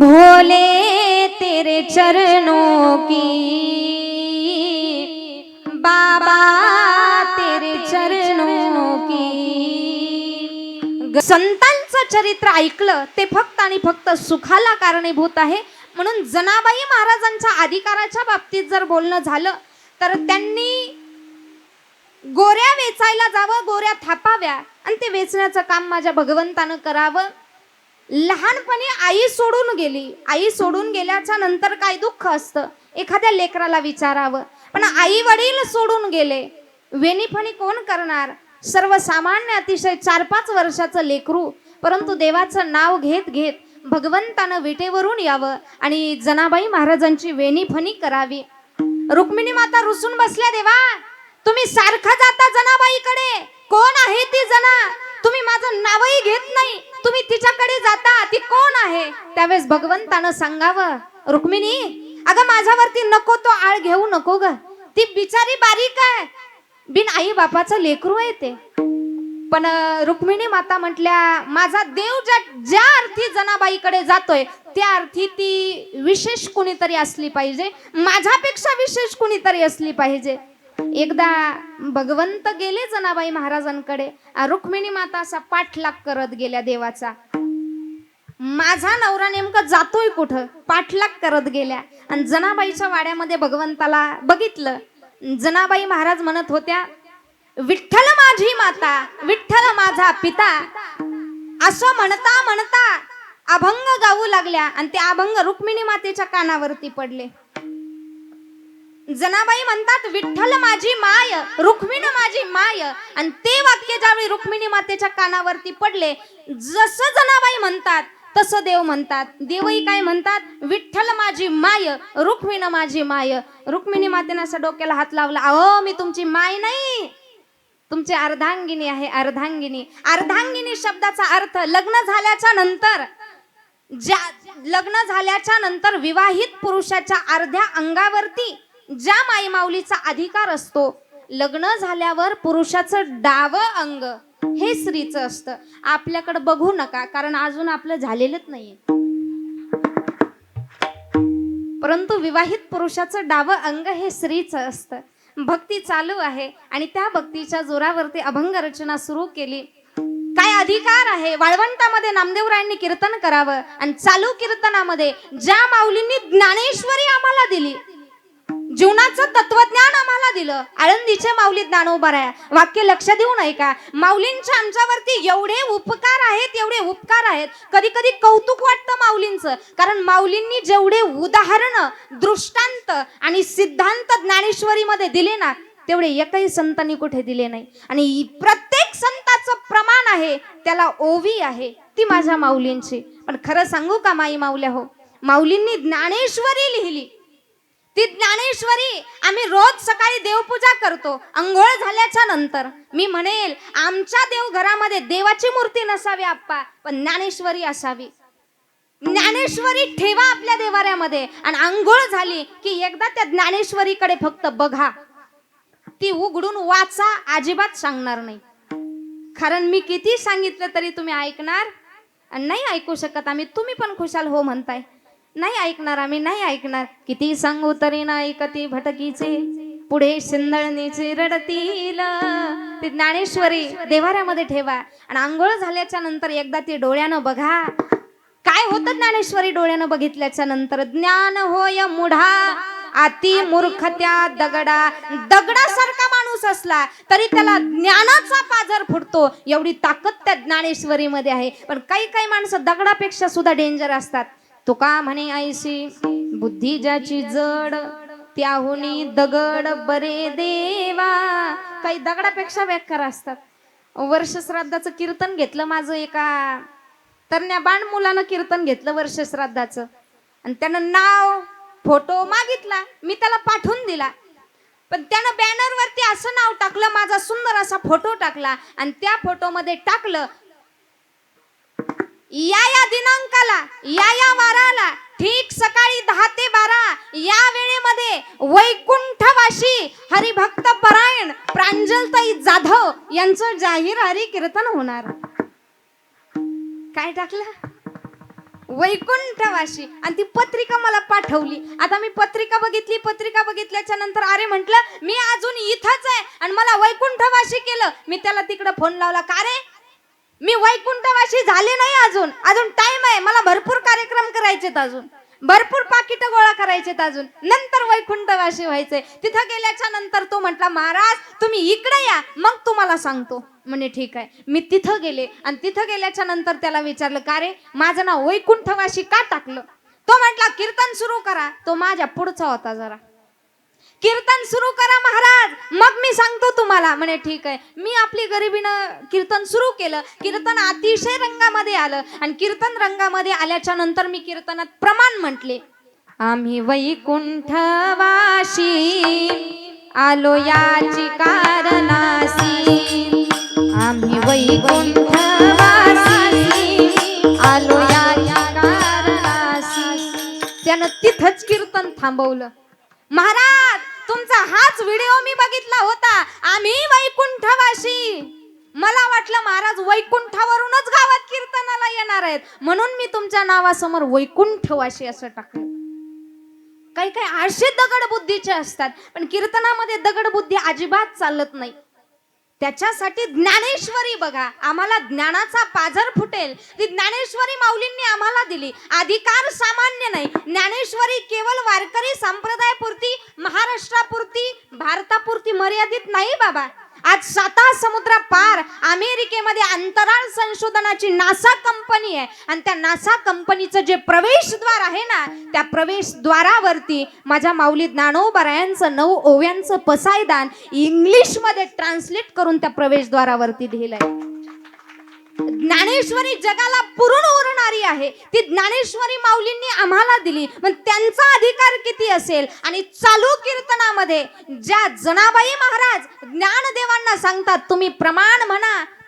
भोले तेरे चरणों की बाबा तेरे चरणों की। संतांचं चरित्र ऐकलं ते फक्त आणि फक्त सुखाला कारणीभूत आहे. म्हणून जनाबाई महाराजांच्या अधिकाराच्या बाबतीत जर बोलणं झालं तर त्यांनी गोऱ्या वेचायला जावं गोऱ्या थापाव्या आणि ते वेचण्याचं काम माझ्या भगवंतानं करावं. लहानपणी आई सोडून गेली. आई सोडून गेल्याच्यानंतर काय दुःख असतं? एखाद्या लेकराला विचारावं. पण आई वडील सोडून गेले. वेणीफणी कोण करणार? सर्वसामान्य अतिशय चार पाच वर्षाचं लेकरू. परंतु देवाचं नाव घेत घेत भगवंतानं विटेवरून यावं आणि जनाबाई महाराजांची वेणीफणी करावी. रुक्मिणी माता रुसून बसल्या देवा तुम्ही सारखा जाता जनाबाईकडे. कोण आहे ती जना? तुम्ही माझं नावही घेत नाही. तुम्ही तिच्याकडे जाता ती कोण आहे? त्यावेळेस भगवंतानं सांगावं रुक्मिणी अगं माझ्यावरती नको तो आळ घेऊ नको ग. ती बिचारी बारीक आहे. बिन आई बापाचं लेकरू आहे ते. पण रुक्मिणी माता म्हटल्या माझा देव ज्या ज्या अर्थी जनाबाईकडे जातोय त्या अर्थी ती विशेष कुणीतरी असली पाहिजे. माझ्यापेक्षा विशेष कुणीतरी असली पाहिजे. एकदा भगवंत गेले जनाबाई महाराजांकडे. रुक्मिणी माता असा पाठलाग करत गेल्या देवाचा. माझा नवरा नेमका जातोय कुठं? पाठलाग करत गेल्या. आणि जनाबाईच्या वाड्यामध्ये भगवंताला बघितलं. जनाबाई महाराज म्हणत होत्या विठ्ठल माझी माता विठ्ठल माझा पिता. असं म्हणता म्हणता अभंग गाऊ लागल्या आणि ते अभंग रुक्मिणी मातेच्या कानावरती पडले. जनाबाई म्हणतात विठ्ठल माझी माय रुक्मिण माझी माय. आणि ते वाक्य ज्यावेळी रुक्मिणी मातेच्या कानावरती पडले जसं जनाबाई म्हणतात तसं देव म्हणतात. देवही काय म्हणतात? विठ्ठल माझी माय रुक्मिण माझी माय. रुक्मिणी मातेनं असं डोक्याला हात लावला अहो मी तुमची माय नाही. तुमची अर्धांगिनी आहे अर्धांगिनी. अर्धांगिनी शब्दाचा अर्थ लग्न झाल्याच्यानंतर ज्या लग्न झाल्याच्यानंतर विवाहित पुरुषाच्या अर्ध्या अंगावरती ज्या मायमाऊलीचा अधिकार असतो लग्न झाल्यावर पुरुषाचं डावं अंग हे स्त्रीचं असतं. आपल्याकडे बघू नका कारण अजून आपलं झालेलंच नाहीये. परंतु विवाहित पुरुषाचं डावं अंग हे स्त्रीचं असतं. भक्ती चालू आहे आणि त्या भक्तीच्या जोरावरती अभंग रचना सुरू केली. काय अधिकार आहे? वाळवंटामध्ये नामदेवरायांनी कीर्तन करावं आणि चालू कीर्तनामध्ये ज्या माऊलींनी ज्ञानेश्वरी आम्हाला दिली जीवनाचं तत्वज्ञान आम्हाला दिलं. आळंदीचे माऊली ज्ञानोबाराया वाक्य लक्ष देऊ नये का माऊलींच्या आमच्यावरती एवढे उपकार आहेत एवढे उपकार आहेत. कधी कधी कौतुक वाटतं माऊलींचं. कारण माऊलींनी जेवढे उदाहरण दृष्टांत आणि सिद्धांत ज्ञानेश्वरीमध्ये दिले ना तेवढे एकही संतांनी कुठे दिले नाही. आणि प्रत्येक संताचं प्रमाण आहे त्याला ओवी आहे ती माझ्या माऊलींची. पण खरं सांगू का माई माऊल्या हो? माऊलींनी ज्ञानेश्वरी लिहिली. ती ज्ञानेश्वरी आम्ही रोज सकाळी देवपूजा करतो. अंघोळ झाल्याच्यानंतर मी म्हणेल आमच्या देवघरामध्ये देवाची मूर्ती नसावी आप्पा पण ज्ञानेश्वरी असावी. ज्ञानेश्वरी ठेवा आपल्या देवाऱ्यामध्ये. आणि आंघोळ झाली की एकदा त्या ज्ञानेश्वरीकडे फक्त बघा. ती उघडून वाचा अजिबात सांगणार नाही. कारण मी किती सांगितलं तरी तुम्ही ऐकणार? आणि नाही ऐकू शकत आम्ही. तुम्ही पण खुशाल हो म्हणताय. नाही ऐकणार आम्ही नाही ऐकणार. किती सांगू तरी ना ऐकती भटकीचे? पुढे शिंदळणीचे रडतील. ती ज्ञानेश्वरी देवाऱ्यामध्ये ठेवा. आणि आंघोळ झाल्याच्यानंतर एकदा ती डोळ्यानं बघा. काय होतं ज्ञानेश्वरी डोळ्यानं बघितल्याच्या नंतर? ज्ञान होय मुढा. अति मूर्ख त्या दगडा. दगडासारखा माणूस असला तरी त्याला ज्ञानाचा पाजर फुटतो. एवढी ताकद त्या ज्ञानेश्वरीमध्ये आहे. पण काही काही माणसं दगडापेक्षा सुद्धा डेंजर असतात. तुका म्हणे ऐशी बुद्धी ज्याची जड त्याहुनी दगड बरे देवा. काही दगडापेक्षा व्याख्या असतात. वर्ष श्राद्धाचं कीर्तन घेतलं माझं एका तरण्या बाण मुलानं कीर्तन घेतलं वर्ष श्राद्धाचं. आणि त्यानं नाव फोटो मागितला. मी त्याला पाठवून दिला. पण त्यानं बॅनरवरती असं नाव टाकलं माझा सुंदर असा फोटो टाकला. आणि त्या फोटोमध्ये टाकलं या या दिनांकाला या या वाराला ठीक सकाळी दहा ते बारा या वेळेमध्ये वैकुंठवाशी हरिभक्त परायण प्रांजलताई जाधव यांचं जाहीर हरी कीर्तन होणार. काय टाकलं? वैकुंठवाशी आणि ती पत्रिका मला पाठवली. आता मी पत्रिका बघितली पत्रिका बघितल्याच्या नंतर अरे म्हंटल मी अजून इथंच आहे. आणि मला वैकुंठवाशी केलं. मी त्याला तिकडे फोन लावला. का रे? मी वैकुंठवाशी झाले नाही अजून. अजून टाइम आहे. मला भरपूर कार्यक्रम करायचेत अजून. भरपूर पाकिट गोळा करायचेत अजून. नंतर वैकुंठवाशी व्हायचंय. तिथं गेल्याच्यानंतर तो म्हटला महाराज तुम्ही इकडे या. मग तुम्हाला सांगतो. म्हणे ठीक आहे. मी तिथं गेले आणि तिथं गेल्याच्यानंतर त्याला विचारलं का रे? माझं नाव वैकुंठवाशी का टाकलं? तो म्हटला कीर्तन सुरू करा. तो माझ्या पुढचा होता जरा. कीर्तन सुरू करा महाराज. मग मी सांगतो तुम्हाला. म्हणे ठीक आहे. मी आपली गरिबीनं कीर्तन सुरू केलं. कीर्तन अतिशय रंगामध्ये आलं. आणि कीर्तन रंगामध्ये आल्याच्यानंतर मी कीर्तनात प्रमाण म्हटले. आम्ही वैकुंठवाशी आलो याची कारणासी. आम्ही वैकुंठवासी. आलो याच्या कारणासी. त्यानं तिथंच कीर्तन थांबवलं. महाराज! तुमचा हाच व्हिडिओ मी बघितला होता. आम्ही वैकुंठवाशी मला वाटलं महाराज वैकुंठावरूनच गावात कीर्तनाला येणार आहेत. म्हणून मी तुमच्या नावासमोर वैकुंठवाशी असं टाकलं. काही काही आळशी दगड बुद्धीचे असतात पण कीर्तनामध्ये दगड बुद्धी अजिबात चालत नाही. त्याच्यासाठी ज्ञानेश्वरी बघा. आम्हाला ज्ञानाचा पाझर फुटेल. ती ज्ञानेश्वरी माऊलींनी आम्हाला दिली. अधिकार सामान्य नाही. ज्ञानेश्वरी केवळ वारकरी संप्रदायापुरती महाराष्ट्रापुरती भारतापुरती मर्यादित नाही बाबा. आज साता समुद्र पार अमेरिकेमध्ये अंतराळ संशोधनाची नासा कंपनी आहे. आणि त्या नासा कंपनीचं जे प्रवेशद्वार आहे ना त्या प्रवेशद्वारावरती माझ्या माऊली ज्ञानोबरायांचं नऊ ओव्यांचं पसायदान इंग्लिशमध्ये ट्रान्सलेट करून त्या प्रवेशद्वारावरती लिहिलंय. ज्ञानेश्वरी जगाला पुरून आहे. ती ज्ञानेश्वरी माऊलींनी आम्हाला दिली. पण त्यांचा अधिकार किती असेल? आणि चालू कीर्तनामध्ये ज्या जनाबाई महाराज ज्ञानदेवांना सांगतात तुम्ही प्रमाण म्हणा.